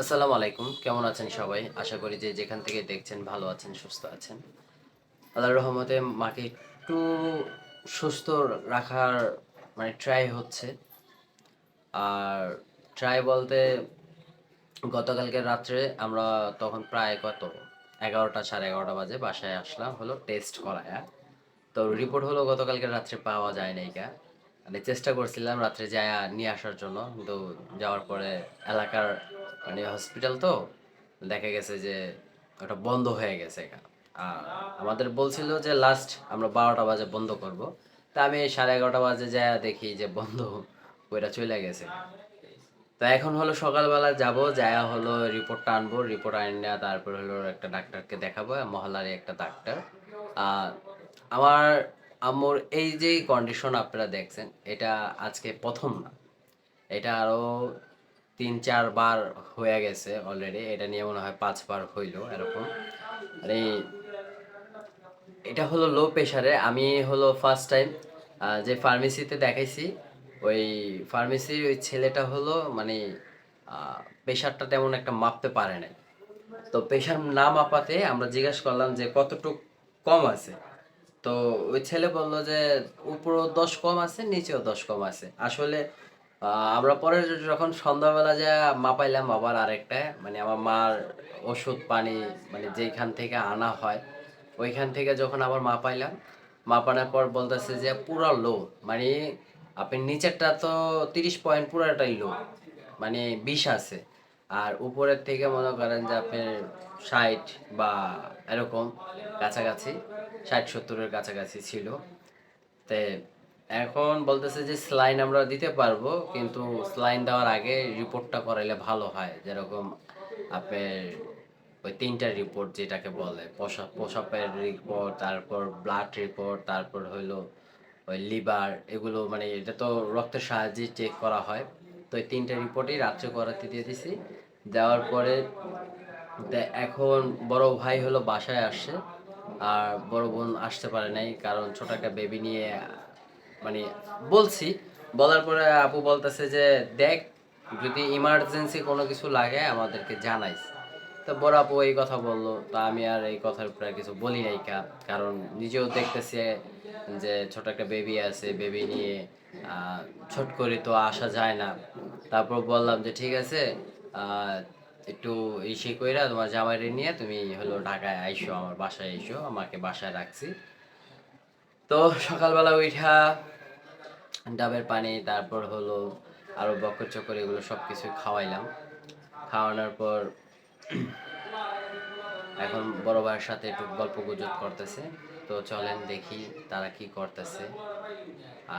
আসসালামু আলাইকুম। কেমন আছেন সবাই? আশা করি যে যেখান থেকে দেখছেন ভালো আছেন, সুস্থ আছেন। আল্লাহর রহমতে মাকে একটু সুস্থ রাখার মানে ট্রাই হচ্ছে। আর ট্রাই বলতে গতকালকে রাত্রে আমরা তখন প্রায় কত? এগারোটা, সাড়ে এগারোটা বাজে বাসায় আসলাম, হলো টেস্ট করায়। তো রিপোর্ট হলো গতকালকে রাত্রে পাওয়া যায় নাই কা মানে চেষ্টা করছিলাম রাত্রে যায় নিয়ে আসার জন্য, কিন্তু যাওয়ার পরে এলাকার মানে হসপিটাল তো, দেখা গেছে যে ওটা বন্ধ হয়ে গেছে আমাদের বলছিল যে লাস্ট আমরা বারোটা বাজে বন্ধ করব। তা আমি সাড়ে এগারোটা বাজে যায় দেখি যে বন্ধ ওইটা চলে গেছে। তা এখন হলো সকালবেলা যাব, যায়া হলো রিপোর্টটা আনব রিপোর্ট আনিনা তারপর হলো একটা ডাক্তারকে দেখাবো মহল্লারই একটা ডাক্তার। আমার আম্মুর এই যে কন্ডিশন আপনারা দেখছেন, এটা আজকে প্রথম না। এটা আরও তিন চারবার হয়ে গেছে অলরেডি এটা নিয়ে মনে হয় পাঁচবার হইল এরকম। আর এই, এটা হলো লো প্রেশারে আমি হলো ফার্স্ট টাইম যে ফার্মেসিতে দেখাইছি, ওই ফার্মেসির ওই ছেলেটা হলো মানে প্রেশারটা তেমন একটা মাপতে পারে নাই। তো প্রেশার না মাপাতে আমরা জিজ্ঞাসা করলাম যে কতটুক কম আছে? তো ওই ছেলে বলল যে, উপরও দশ কম আছে, নিচেও দশ কম আছে। আসলে আমরা পরে যখন সন্ধ্যাবেলা যা মাপাইলাম আবার আরেকটা মানে আমার মার ওষুধ পানি মানে যেখান থেকে আনা হয়, ওইখান থেকে যখন আবার মাপাইলাম, মাপানোর পর বলতেছে যে পুরো লো মানে আপনি নিচেরটা তো তিরিশ পয়েন্ট পুরোটাই লো মানে বিষ আছে। আর উপরের থেকে মনে করেন যে আপনার ষাট বা এরকম কাছাকাছি, ষাট সত্তরের কাছাকাছি ছিল। তে এখন বলতেছে যে স্লাইন আমরা দিতে পারব, কিন্তু স্লাইন দেওয়ার আগে রিপোর্টটা করাইলে ভালো হয়। যেরকম আপনার ওই তিনটা রিপোর্ট যেটাকে বলে পোশাক পোশাকের রিপোর্ট তারপর ব্লাড রিপোর্ট তারপর হইল ওই লিভার এগুলো মানে এটা তো রক্তের সাহায্যে চেক করা হয়। তো এই তিনটা রিপোর্টই রাত্রে করাতে দিয়ে দিছি। দেওয়ার পরে এখন বড় ভাই হলো বাসায় আসছে, আর বড় বোন আসতে পারে নাই, কারণ ছোট একটা বেবি নিয়ে মানে বলছি, বলার পরে আপু বলতেছে যে, দেখ, যদি ইমার্জেন্সি কোনো কিছু লাগে, আমাদেরকে জানাইস। তো বড় আপু এই কথা বলল। তো আমি আর এই কথার উপরে কিছু বলি নাই কা- কারণ নিজেও দেখতেছি যে, ছোট একটা বেবি আছে বেবি নিয়ে ছট করে তো আসা যায় না। তারপর বললাম যে, ঠিক আছে একটু ইসে কইরা তোমার জামাইরে নিয়ে তুমি হলো ঢাকায় আইসো, আমার বাসায় আইসো, আমাকে বাসায় রাখছি। তো সকালবেলা উঠা ডাবের পানি, তারপর হলো আরও বকর চকর এগুলো সব কিছু খাওয়াইলাম। খাওয়ানোর পর এখন বড় ভাইয়ের সাথে একটু গল্প গুজব করতেছে। তো চলেন দেখি তারা কি করতেছে।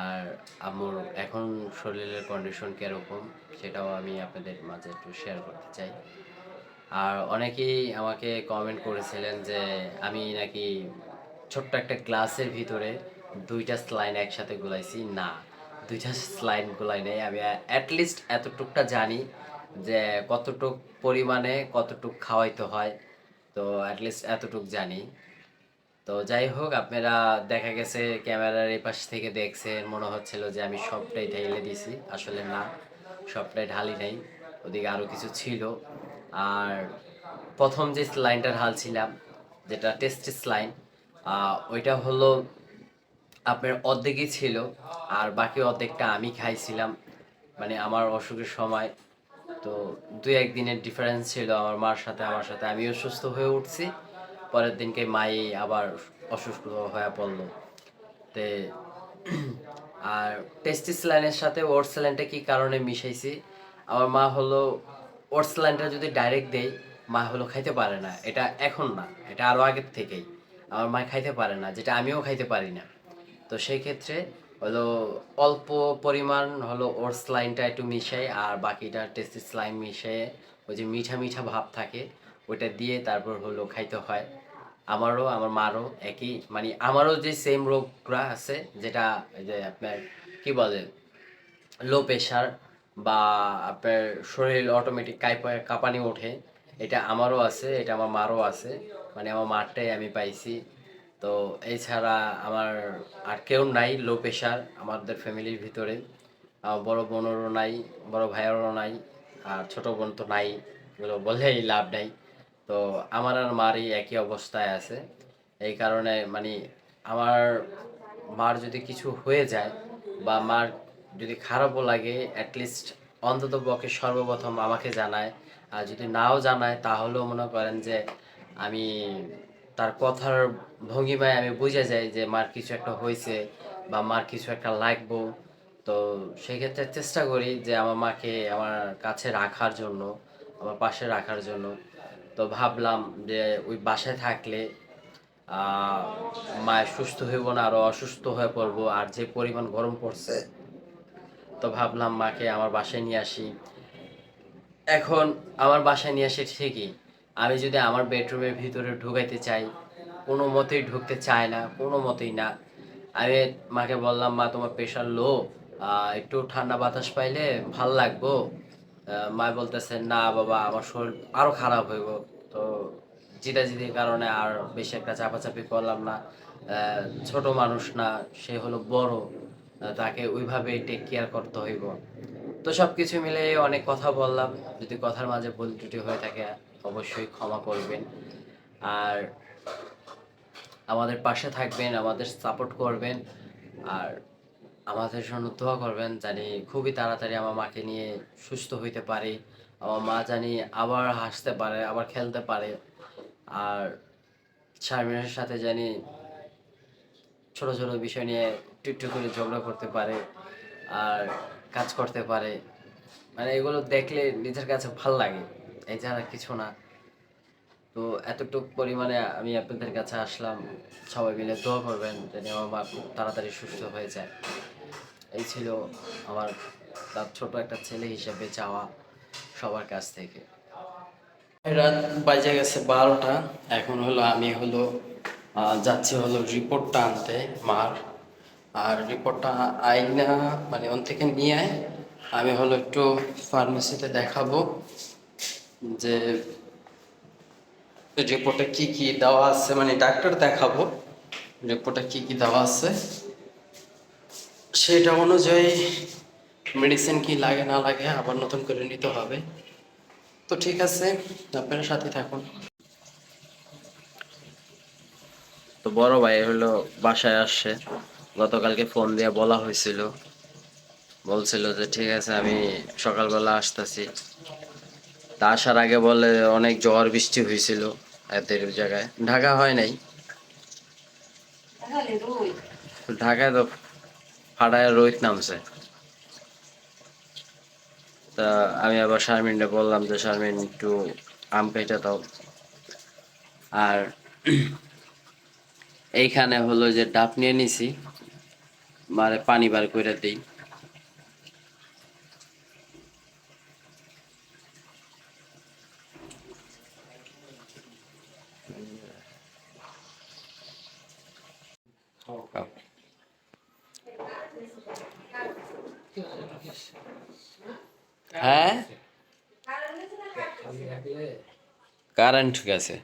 আর আমার এখন শরীরের কন্ডিশন কীরকম, সেটাও আমি আপনাদের মাঝে একটু শেয়ার করতে চাই। আর অনেকেই আমাকে কমেন্ট করেছিলেন যে, আমি নাকি ছোট্ট একটা গ্লাসের ভিতরে দুইটা স্লাইন একসাথে গুলাইছি। না, দুইটা স্লাইন গুলাই নেই। আমি অ্যাটলিস্ট এতটুকটা জানি যে কতটুক পরিমাণে কতটুক খাওয়াইতে হয়। তো অ্যাটলিস্ট এতটুক জানি। তো যাই হোক, আপনারা দেখা গেছে ক্যামেরার এই পাশ থেকে দেখছেন, মনে হচ্ছিল যে আমি সবটাই ঢেলে দিছি। আসলে না, সবটাই ঢালি নাই। ওদিকে আরও কিছু ছিল। আর প্রথম যে স্লাইনটা ঢালছিলাম যেটা টেস্টি স্লাইন ওইটা হলো আপনার অর্ধেকই ছিল আর বাকি অর্ধেকটা আমি খাইছিলাম মানে আমার অসুখের সময়। তো দুই একদিনের ডিফারেন্স ছিল আমার মার সাথে, আমার সাথে। আমিও সুস্থ হয়ে উঠছি, পরের দিনকে মাই আবার অসুস্থ হয়ে পড়ল। তে আর টেস্টিস লাইনের সাথে ওটস লাইনটা কি কারণে মিশাইছি? আমার মা হলো, ওটস লাইনটা যদি ডাইরেক্ট দেয়, মা হলো খাইতে পারে না। এটা এখন না, এটা আরও আগের থেকেই। আমার মা খাইতে পারে না, যেটা আমিও খাইতে পারি না। তো সেই ক্ষেত্রে হলো অল্প পরিমাণ হলো ওর লাইনটা একটু মিশাই, আর বাকিটা টেস্টি লাইন মিশিয়ে ওই যে মিঠা মিঠা ভাব থাকে, ওইটা দিয়ে তারপর হলো খাইতে হয়। আমারও, আমার মারও একই মানে আমারও যে সেম রোগটা আছে, যেটা যে আপনার কি বলে লো প্রেশার বা আপনার শরীর অটোমেটিক কাঁপানি ওঠে, এটা আমারও আছে, এটা আমার মারও আছে। মানে আমার মারটাই আমি পাইছি। তো এছাড়া আমার আর কেউ নাই, লো প্রেশার আমাদের ফ্যামিলির ভিতরে। বড় বোনেরও নাই, বড় ভাইয়েরও নাই, আর ছোট বোন তো নাই, এগুলো বলেই লাভ নেই। তো আমার আর মারই একই অবস্থায় আছে। এই কারণে মানে আমার মার যদি কিছু হয়ে যায় বা মার যদি খারাপও লাগে অ্যাটলিস্ট অন্তত পক্ষে সর্বপ্রথম আমাকে জানায়। আর যদি নাও জানায়, তাহলেও মনে করেন যে আমি তার কথার ভঙ্গিমায় আমি বুঝে যাই যে মার কিছু একটা হয়েছে বা মার কিছু একটা লাগবো। তো সেক্ষেত্রে চেষ্টা করি যে আমার মাকে আমার কাছে রাখার জন্য আমার পাশে রাখার জন্য। তো ভাবলাম যে ওই বাসায় থাকলে মায়ের সুস্থ হইব না আরও অসুস্থ হয়ে পড়ব আর যে পরিমাণ গরম পড়ছে। তো ভাবলাম মাকে আমার বাসায় নিয়ে আসি। এখন আমার বাসায় নিয়ে আসে ঠিকই। আমি যদি আমার বেডরুমের ভিতরে ঢুকাইতে চাই, কোনো মতেই ঢুকতে চায় না, কোনো মতেই না। আমি মাকে বললাম, মা, তোমার প্রেশার লো একটু ঠান্ডা বাতাস পাইলে ভালো লাগবো। মা বলতেছে, না বাবা, আমার শরীর আরও খারাপ হইব। তো জিদাজিদির কারণে আর বেশি একটা চাপাচাপি করলাম না। ছোট মানুষ না, সে হলো বড় তাকে ওইভাবে টেক কেয়ার করতে হইব। তো সব কিছু মিলে অনেক কথা বললাম। যদি কথার মাঝে ভুল ত্রুটি হয়ে থাকে অবশ্যই ক্ষমা করবেন। আর আমাদের পাশে থাকবেন, আমাদের সাপোর্ট করবেন, আর আমাদের জন্য দোয়া করবেন জানি খুবই তাড়াতাড়ি আমার মাকে নিয়ে সুস্থ হইতে পারি, আমার মা জানি আবার হাসতে পারে, আবার খেলতে পারে, আর শারমিনের সাথে জানি ছোট ছোট বিষয় নিয়ে একটু করে ঝগড়া করতে পারে, আর কাজ করতে পারে। মানে এগুলো দেখলে নিজের কাছে ভালো লাগে। এই ছাড়া কিছু না। তো এতটুকু পরিমাণে আমি আপনাদের কাছে আসলাম। সবাই মিলে দোয়া করবেন যেন আমার মা খুব তাড়াতাড়ি সুস্থ হয়ে যায়। এই ছিল আমার তার ছোট একটা ছেলে হিসেবে চাওয়া সবার কাছ থেকে। রাত বাজে গেছে বারোটা। এখন হলো আমি হলো যাচ্ছি হলো রিপোর্টটা আনতে মার। আর রিপোর্টটা আইনা মানে ওন থেকে নিয়ে আমি হলো একটু ফার্মেসিতে দেখাবো। যে রিপোর্টে কি কি দেওয়া আছে মানে ডাক্তার দেখাবো রিপোর্টে কি কি দেওয়া আছে। সেটা অনুযায়ী মেডিসিন কি লাগে, না লাগে আবার নতুন করে নিতে হবে। তো ঠিক আছে, আপনারা সাথে থাকুন। তো বড় ভাই হলো বাসায় আসছে, গতকালকে ফোন দিয়ে বলা হয়েছিল। বলছিল যে, ঠিক আছে, আমি সকালবেলা আসতেছি। তা আসার আগে বলে অনেক ঝড় বৃষ্টি হয়েছিল এদের জায়গায়। ঢাকা হয় নাই। ঢাকায় তো ফাটায় রোহিত নামছে। তা আমি আবার শারমিনকে বললাম যে শারমিন একটু আম কেটে দাও। আর এইখানে হলো যে ডাব নিয়ে নিছি মানে পানি বার করে দিই। হ্যাঁ? কারেন্ট গেছে।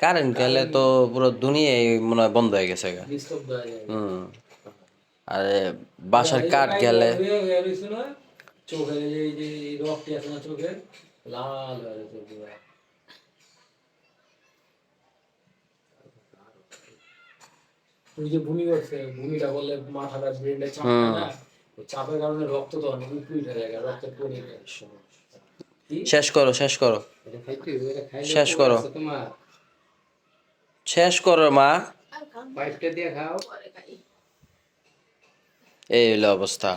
কারেন্ট গেলে তো পুরো দুনিয়ায় মনে হয় বন্ধ হয়ে গেছে আরে, বাসার কাঠ গেলে চোখের এই যে- না চোখের? লাল হয়ে গেছে পুরো ওই যে ভূমি করছে ভূমিটা করলে মাথাটা ব্রেনটা চাপ না? ওই চাপের কারণে রক্ত তো অনেক উপরে উঠে যায় রক্ত পড়ে যায় শেষ করো শেষ করো। শেষ করো। শেষ করো মা। দিয়ে এই হলো অবস্থা।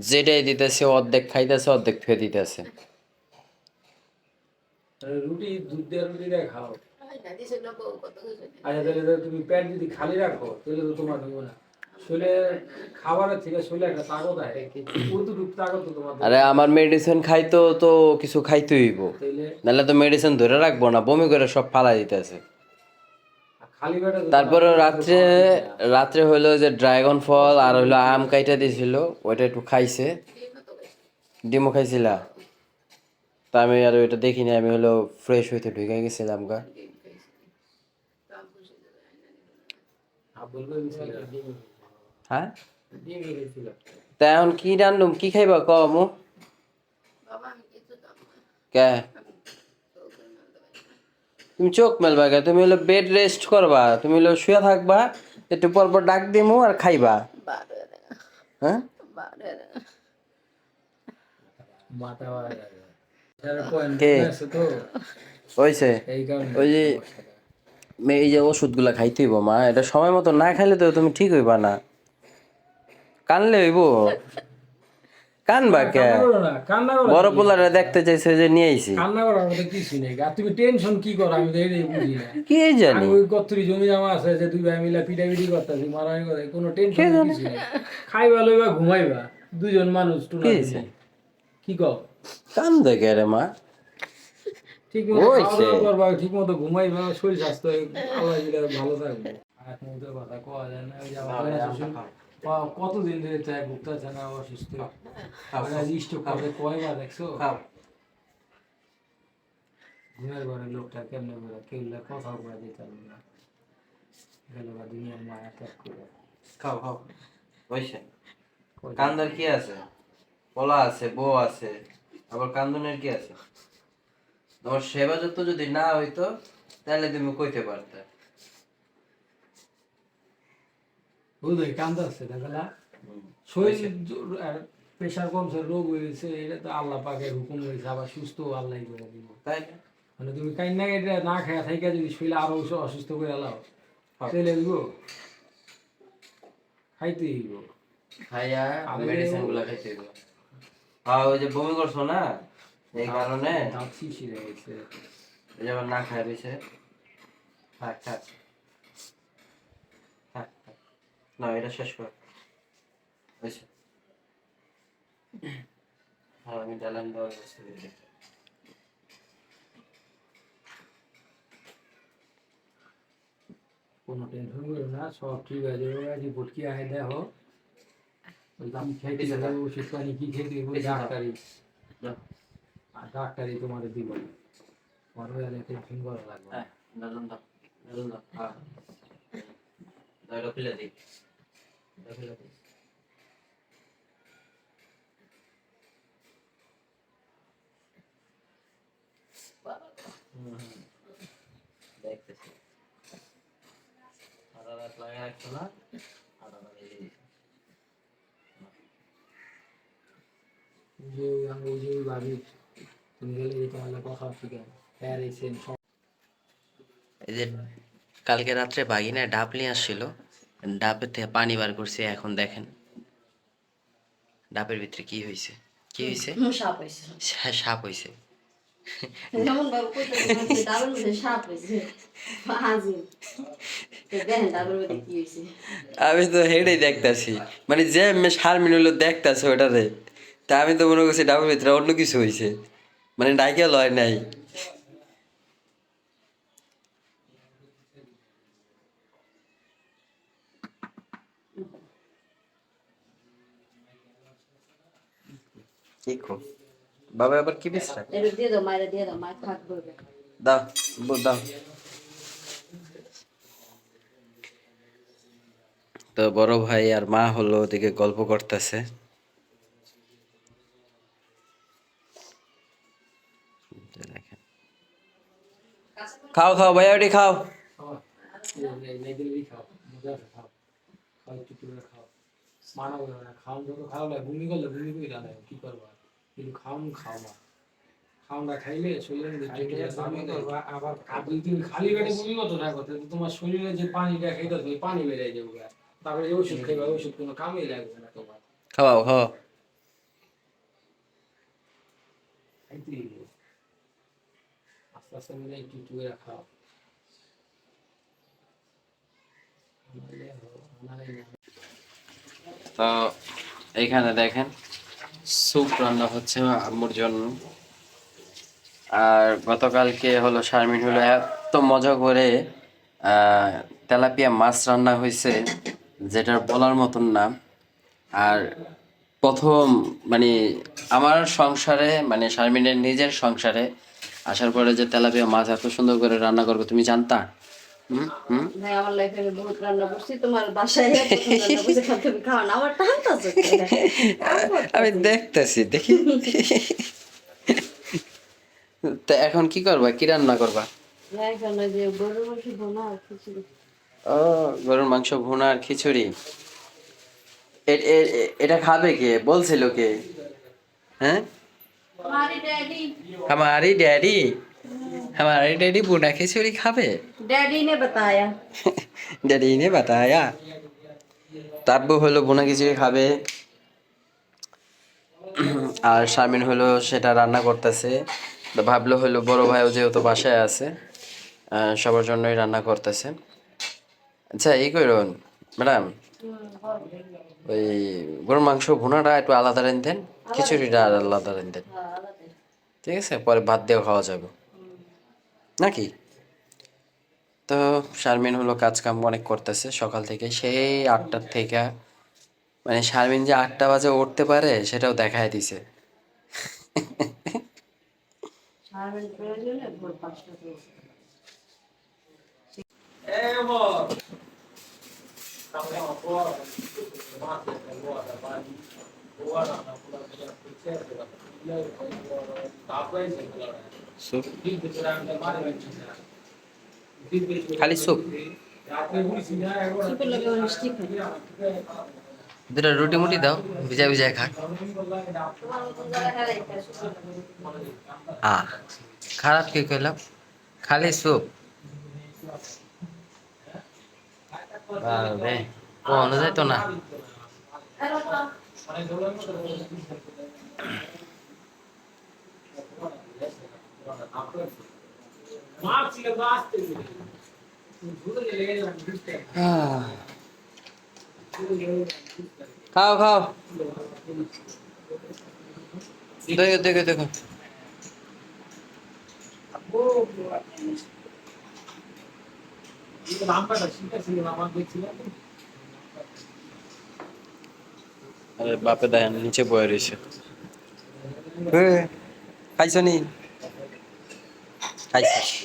যেটাই দিতেছে অর্ধেক খাইতেছে অর্ধেক ফেয়ে দিতেছে। রুটি দুধ দেওয়া রুটি খাও। আচ্ছা তাহলে তুমি পেট যদি খালি রাখো তাহলে তো তোমার হইব না। আরে আমার মেডিসিন খাইতো তো কিছু খাইতে হইব। নাহলে তো মেডিসিন ধরে রাখব না বমি করে সব ফালাই দিতেছে। আর খালি পেটে তো তারপরে রাত্রে রাত্রে হলো যে ড্রাগন ফল আর হলো আম কাইটা দিয়েছিল ওইটা একটু খাইছে। ডিমও খাইছিলা। তা আমি আর ওইটা দেখিনি আমি হলো ফ্রেশ হইতে ঢুকে গেছিলাম গা। হ্যাঁ? তা এখন কি রান্নুম? কি খাইবা? ক মু? কে? তুমি চোখ মেলবা কে? তুমি হলো বেড রেস্ট করবা। তুমি হলো শুয়ে থাকবা একটু পর পর ডাক দিমু আর খাইবা। হ্যাঁ? কে? ওই যে এই যে ওষুধগুলা খাইতে হইব মা এটা সময় মতো না খাইলে তো তুমি ঠিক হইবা না। কানলে হইব? কানবা কে? বড় পোলারে দেখতে চাইছে যে নিয়ে আইছি। কান্না করার মতো কিছু নেই আর তুমি টেনশন কি করো আমি তো এটাই বুঝি না। কি জানি? ওই জমি জমা আছে যে দুই ভাই মিলা পিটাপিটি করতেছি মারামারি করে কোনো টেনশন কিছু নেই। খাইবা লইবা ঘুমাইবা দুজন মানুষ টুনা? কি কও? কান দেখে রে মা? ঠিক মতো খাওয়া হয়েছে? দাওয়া করবা ঠিক মতো ঘুমাইবা শরীর স্বাস্থ্য আল্লাহ ভালো থাকবে। আর মুখের কথা কওয়া যায় না ওই কতদিন ধরে চায় না অসুস্থ স্টোক করে কয়বার দেখছ? ঘুমের ঘরে লোকটা কেমনে করে কেউ কথা বলে দিতাম না। গেল বা দুনিয়ার মায়া ত্যাগ করে খাও খাও। হইছে কান্দর কি আছে? পলা আছে বউ আছে আবার কান্দনের কি আছে? তোমার সেবা যত্ন যদি না হইতো তাহলে তুমি কইতে পারতে। বুঝলি কান্দা আছে শরীর প্রেশার কমছে রোগ হয়েছে এটা তো আল্লাহ পাকের হুকুম হয়েছে আবার সুস্থ আল্লাহ করে দিব। তাই? না? মানে তুমি কাইন্না এটা না খায় থাইকা যদি শরীর আরও অসুস্থ করে এলাও তাহলে দিব খাইতে দিব খাইয়া মেডিসিনগুলা খাইতে হইব। হ্যাঁ ওই যে বমি করছ না? এই কারণে দাঁত শিশি গেছে। ওই যে না খাই রয়েছে। থাক থাক। না এটা শেষ কর। হয়েছে। হ্যাঁ আমি ডালাম দেওয়ার ব্যবস্থা করে দিই। কোনো টেনশন করো না সব ঠিক আছে। রিপোর্ট কি আয় দেখো। কি খাইতে হবে ওষুধ পানি কি খেতে হবে ডাক্তারি। আর ডাক্তারি তোমাদের দিব তোমার হয়ে গেলে টেনশন করা লাগবে। হ্যাঁ, ডালাম দাও, ডালাম দাও, হ্যাঁ। দাও, এটা দিই। দেখতেছি। সারা রাত রাখছো না? সারা রাত এই যে- আমি ওই যে ভাবি তোমার কথা এই যে কালকে রাত্রে বাগিনা ডাব নিয়ে আসছিল ডাবের থেকে পানি বার করছে এখন দেখেন। ডাবের ভিতরে কি হয়েছে কি হয়েছে সাপ হয়েছে সাপ হয়েছে যেমন বাবু করতে ডাবের মধ্যে সাপ হয়েছে হাজি দেখেন ডাবের মধ্যে কি হয়েছে আমি তো হেডেই দেখতাছি। মানে যে সার মিনুলো দেখতাছে ওটাতে তা আমি তো মনে করছি ডাবের ভিতরে অন্য কিছু হয়েছে মানে ডাইকে লয় নাই। কি বাবা আবার কি দিয়ে দাও মায়েরা দিয়ে দাও মায়ের খাট করবে দাও দাও। তো বড় ভাই আর মা হলো ওদিকে গল্প করতেছে। পেটে ভূমি করতে থাকো তাহলে তোমার শরীরে যে পানিটা খাইতে তুমি পানি বেড়ে যাবে তারপরে ওষুধ খাইবা ওষুধ কোনো কামই লাগবে না তোমার খাওয়াও খাও হবে। তো, এইখানে দেখেন, স্যুপ রান্না হচ্ছে আম্মুর জন্য। আর গতকালকে হলো শারমিন হলো এত মজা করে তেলাপিয়া মাছ রান্না হয়েছে, যেটার বলার মতন না। আর প্রথম মানে আমার সংসারে মানে শারমিনের নিজের সংসারে আসার পরে যে তেলাপিয়া মাছ এত সুন্দর করে রান্না করবে তুমি জানতা? আমার লাইফে আমি বহুত রান্না করছি তোমার বাসায় প্রথম রান্না করছি খাও তুমি খাও না আমার আমি দেখতেছি দেখি। তা এখন কি করবা? কি রান্না করবা? ও গরুর মাংস ভুনা আর খিচুড়ি। এটা খাবে কে? বলছিল কে? হ্যাঁ? हमारी डैडी हमारी डैडी हमारी डैडी भुना खिचड़ी खावे डैडी ने बताया डैडी ने बताया তাব্বু হলো ভুনা খিচুড়ি খাবে আর শামিন হলো সেটা রান্না করতেছে তো ভাবলো হলো বড় ভাইও যেহেতু বাসায় আছে আহ, সবার জন্যই রান্না করতেছে আচ্ছা এই করুন ম্যাডাম ওই গরুর মাংস ভুনাটা একটু আলাদা রেন দেন খিচুড়িটা আর আলাদা রেন দেন ঠিক আছে পরে ভাত দিয়েও খাওয়া যাবে। নাকি? তো শারমিন হলো কাজ কাম অনেক করতেছে সকাল থেকে সেই আটটার থেকে মানে শারমিন যে আটটা বাজে উঠতে পারে সেটাও দেখায় দিছে। মিষ্টি খাই দুটা রুটি মুটি দাও ভিজা ভিজা খা তোমার মতন যারা খাই খায় সুপের লগে। আ খারাপ কি কইলাম খালি স্যুপ বাবে কোন যাইতো না। আর ওটা আহ, খাও খাও দেখো দেখো দেখো আরে বাপে দেখেন নিচে বয়ে রয়েছে। খাইছ নি? খাইছি।